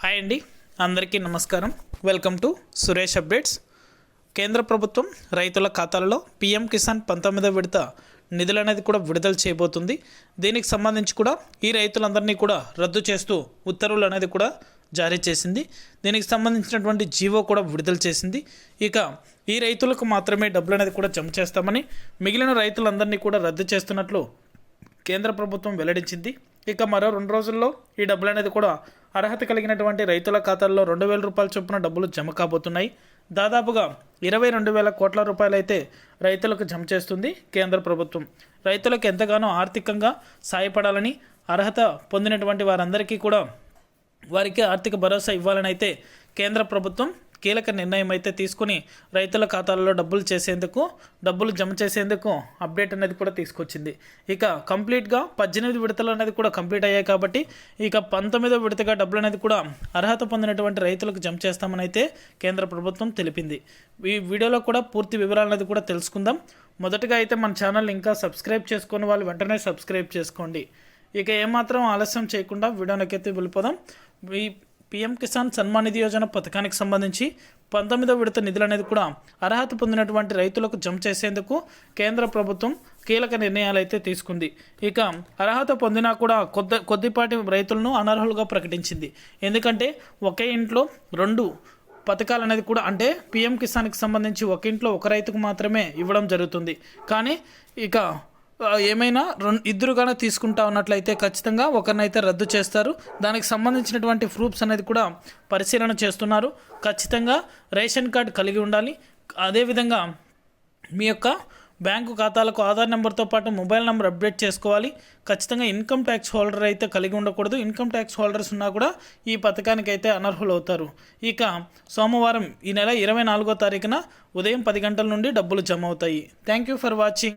Hi అండి అందరికీ నమస్కారం. వెల్కమ్ టు సురేష్ అప్డేట్స్ కేంద్ర ప్రభుత్వం రైతుల ఖాతాలలో పీఎం కిసాన్ పంతొమ్మిదో విడత నిధులు అనేది కూడా విడుదల చేయబోతుంది. దీనికి సంబంధించి కూడా ఈ రైతులందరినీ కూడా రద్దు చేస్తూ ఉత్తర్వులు అనేది కూడా జారీ చేసింది. దీనికి సంబంధించినటువంటి జీవో కూడా విడుదల చేసింది. ఇక ఈ రైతులకు మాత్రమే డబ్బులు అనేది కూడా జమ చేస్తామని మిగిలిన రైతులందరినీ కూడా రద్దు చేస్తున్నట్లు కేంద్ర ప్రభుత్వం వెల్లడించింది. ఇక మరో రెండు రోజుల్లో ఈ డబ్బులు అనేది కూడా అర్హత కలిగినటువంటి రైతుల ఖాతాల్లో రెండు వేల రూపాయల చొప్పున డబ్బులు జమ కాబోతున్నాయి. దాదాపుగా ఇరవై రెండు వేల కోట్ల రూపాయలు అయితే రైతులకు జమ చేస్తుంది కేంద్ర ప్రభుత్వం. రైతులకు ఎంతగానో ఆర్థికంగా సాయపడాలని అర్హత పొందినటువంటి వారందరికీ కూడా వారికి ఆర్థిక భరోసా ఇవ్వాలని అయితే కేంద్ర ప్రభుత్వం కీలక నిర్ణయం అయితే తీసుకుని రైతుల ఖాతాలలో డబ్బులు చేసేందుకు డబ్బులు జమ చేసేందుకు అప్డేట్ అనేది కూడా తీసుకొచ్చింది. ఇక కంప్లీట్గా పద్దెనిమిది విడతలు అనేది కూడా కంప్లీట్ అయ్యాయి కాబట్టి ఇక పంతొమ్మిదో విడతగా డబ్బులు అనేది కూడా అర్హత పొందినటువంటి రైతులకు జమ చేస్తామని అయితే కేంద్ర ప్రభుత్వం తెలిపింది. ఈ వీడియోలో కూడా పూర్తి వివరాలు అనేది కూడా తెలుసుకుందాం. మొదటగా అయితే మన ఛానల్ ఇంకా సబ్స్క్రైబ్ చేసుకుని వాళ్ళు వెంటనే సబ్స్క్రైబ్ చేసుకోండి. ఇక ఏమాత్రం ఆలస్యం చేయకుండా వీడియోనకైతే వెళ్ళిపోదాం. ఈ పిఎం కిసాన్ సన్మాన్ నిధి యోజన పథకానికి సంబంధించి పంతొమ్మిదో విడత నిధులు అనేది కూడా అర్హత పొందినటువంటి రైతులకు జమ చేసేందుకు కేంద్ర ప్రభుత్వం కీలక నిర్ణయాలు అయితే తీసుకుంది. ఇక అర్హత పొందినా కూడా కొద్ది కొద్దిపాటి రైతులను అనర్హులుగా ప్రకటించింది. ఎందుకంటే ఒకే ఇంట్లో రెండు పథకాలు అనేది కూడా అంటే పిఎం కిసాన్కి సంబంధించి ఒక ఇంట్లో ఒక రైతుకు మాత్రమే ఇవ్వడం జరుగుతుంది. కానీ ఇక ఏమైనా రెండు ఇద్దరు కానీ తీసుకుంటా ఉన్నట్లయితే ఖచ్చితంగా ఒకరినైతే రద్దు చేస్తారు. దానికి సంబంధించినటువంటి ప్రూఫ్స్ అనేది కూడా పరిశీలన చేస్తున్నారు. ఖచ్చితంగా రేషన్ కార్డు కలిగి ఉండాలి. అదేవిధంగా మీ యొక్క బ్యాంకు ఖాతాలకు ఆధార్ నెంబర్తో పాటు మొబైల్ నెంబర్ అప్డేట్ చేసుకోవాలి. ఖచ్చితంగా ఇన్కమ్ ట్యాక్స్ హోల్డర్ అయితే కలిగి ఉండకూడదు. ఇన్కమ్ ట్యాక్స్ హోల్డర్స్ ఉన్నా కూడా ఈ పథకానికి అయితే అనర్హులు అవుతారు ఇక సోమవారం ఈ నెల ఇరవై నాలుగో తారీఖున ఉదయం పది గంటల నుండి డబ్బులు జమ అవుతాయి. Thank you for watching